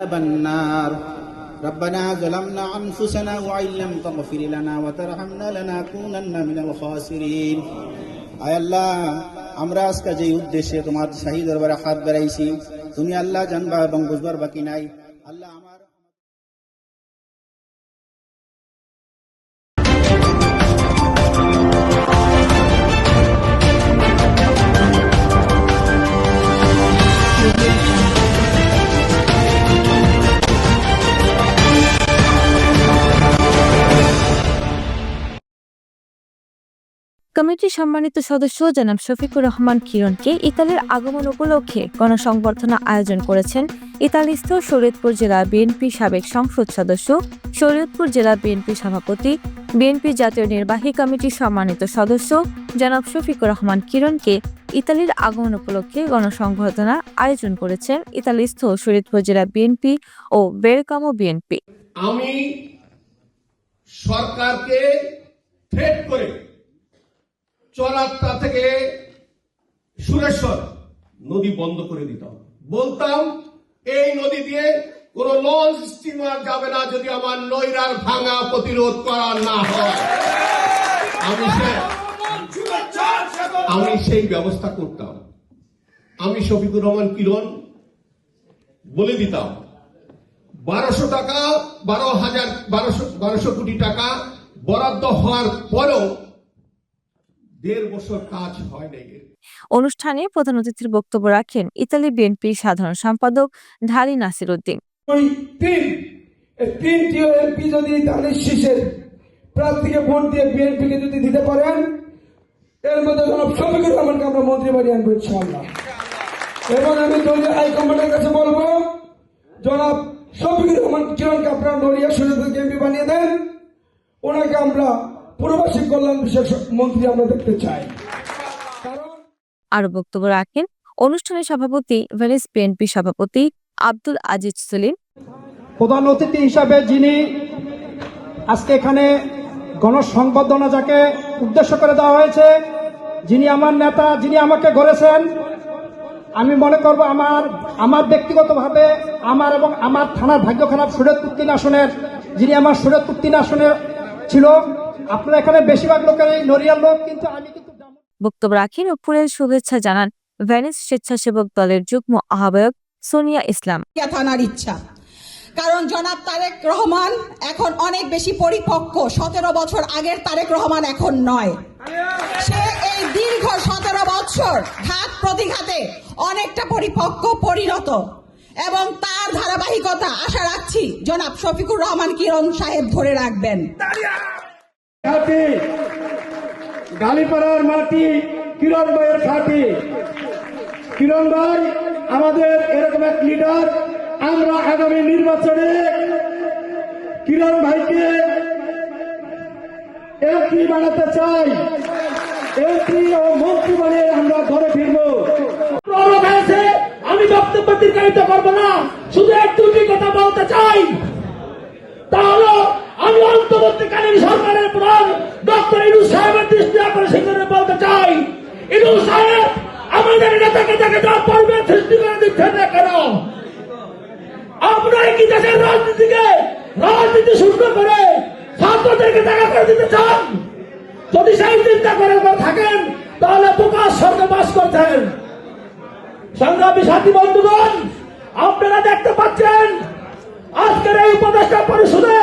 عذاب النار ربنا ظلمنا أنفسنا وإن لم تغفر لنا وترحمنا لنكونن من الخاسرين আয় আল্লাহ আমরা আজকে যে উদ্দেশ্যে তোমার শাহী দরবারে হাত বেড়াইছি তুমি আল্লাহ জানবা এবং বুঝবার বাকি নাই আল্লাহ আমার কমিটির সম্মানিত সদস্য জনাব শফিকুর রহমান কিরণকে ইতালির আগমন উপলক্ষে গণসংবর্ধনা আয়োজন করেছেন ইতালিস্থ শরীয়তপুর জেলা বিএনপি সাবেক সংসদ সদস্য, শরীয়তপুর জেলা বিএনপি সভাপতি, বিএনপি জাতীয় নির্বাহী কমিটির সম্মানিত সদস্য জনাব শফিকুর রহমান কিরণকে ইতালির আগমন উপলক্ষে গণসংবর্ধনার আয়োজন করেছেন ইতালিস্থ শরীয়তপুর জেলা বিএনপি ও বেরকামো বিএনপি। আমি সরকারকে থ্রেট করে চরাত্তা থেকে সুরেশ্বর নদী বন্ধ করে দিতাম বলতাম, এই নদী দিয়ে কোন লঞ্চ স্টিমার যাবে না যদি আমার নৈরার ভাঙা প্রতিরোধ করা না হয়। আমি আমি সেই ব্যবস্থা করতাম। আমি শফিকুর রহমান কিরণ বলে দিতাম, বারোশো টাকা, বারো হাজার, বারোশো বারোশো কোটি টাকা বরাদ্দ হওয়ার পরেও দেড় বছর কাজ হয় নাই অনুষ্ঠানে প্রধান অতিথির বক্তব্য রাখেন ইতালি বিএনপির সাধারণ সম্পাদক ঢালি নাসির উদ্দিন। তিনটিও এমপি যদি তাদের শীষের প্রার্থীকে ভোট দিয়ে বিএনপিকে যদি দিতে পারেন এর মধ্যে জনাব শফিকুর রহমানকে আমরা মন্ত্রী বাড়ি আনব ইনশাআল্লাহ। এবং আমি দলীয় হাইকমান্ডের কাছে বলব জনাব শফিকুর রহমান কিরণকে আপনারা নড়িয়া সুযোগ এমপি বানিয়ে দেন ওনাকে আমরা প্রবাসী কল্যাণ বিষয়ক মন্ত্রী আমরা দেখতে চাই। কারণ আরও বক্তব্য রাখেন অনুষ্ঠানের সভাপতি ভেনিস বিএনপি সভাপতি আব্দুল আজিজ সলিম। প্রধান অতিথি হিসাবে যিনি আজকে এখানে গণসংবর্ধনা যাকে উদ্দেশ্য করে দেওয়া হয়েছে যিনি আমার নেতা যিনি আমাকে গড়েছেন আমি মনে করব আমার আমার ব্যক্তিগতভাবে আমার এবং আমার থানার ভাগ্য খারাপ সুরেতপুর তিন আসনের যিনি আমার সুরেতপুর তিন আসনে ছিল আপনারা এখানে বেশিরভাগ লোকের এই নড়িয়ার লোক কিন্তু আমি কিন্তু বক্তব্য রাখেন ফুলের শুভেচ্ছা জানান ভেনিস স্বেচ্ছাসেবক দলের যুগ্ম আহ্বায়ক সোনিয়া ইসলাম। থানার ইচ্ছা। কারণ জনাব তারেক রহমান এখন অনেক বেশি পরিপক্ক সতেরো বছর আগের তারেক রহমান এখন নয়। সে এই দীর্ঘ সতেরো বছর ঘাত প্রতিঘাতে অনেকটা পরিপক্ক পরিণত। এবং তার ধারাবাহিকতা আশা রাখছি জনাব শফিকুর রহমান কিরণ সাহেব ধরে রাখবেন। ঘাটি গালিপাড়ার মাটি কিরণ ভাইয়ের ঘাটি কিরণ ভাই, আমাদের এরকম এক লিডার আমরা আগামী নির্বাচনে কিরণ ভাইকে এমপি বানাতে চাই। এমপি ও মন্ত্রী বানিয়ে আমরা ঘরে ফিরবো। আমি বক্তব্য দীর্ঘায়িত করব না, শুধু এক দুটি কথা বলতে চাই। তা হলো আমি অন্তর্বর্তীকালীন সরকারের ডক্টর ইনু সাহেবের দৃষ্টি আকর্ষণ করে বলতে চাই। ইনু সাহেব, আমাদের নেতাকে দেখে যা পরিবেশ সৃষ্টি করে দিচ্ছেন না কেন? আপনারা কি দেশের রাজনীতিকে রাজনীতি শুষ্ক করে ছাত্রদেরকে দেখা করে দিতে চান? যদি সেই চিন্তা করে থাকেন, তাহলে প্রকাশ স্বর্গে বাস করছেন। সংগ্রামী সাথী বন্ধুগণ, আপনারা দেখতে পাচ্ছেন, আজকের এই উপদেষ্টা পরিষদে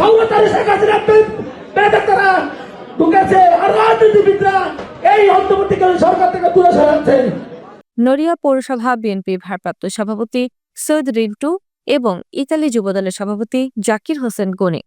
সংগঠন শেখ হাসিনা তারা ঢুকেছে আর রাজনীতিবিদরা এই সরকার থেকে দূরে সরাচ্ছেন নড়িয়া পৌরসভা বিএনপি ভারপ্রাপ্ত সভাপতি সৈয়দ রিন্টু এবং ইতালি যুবদলের সভাপতি জাকির হোসেন গনি।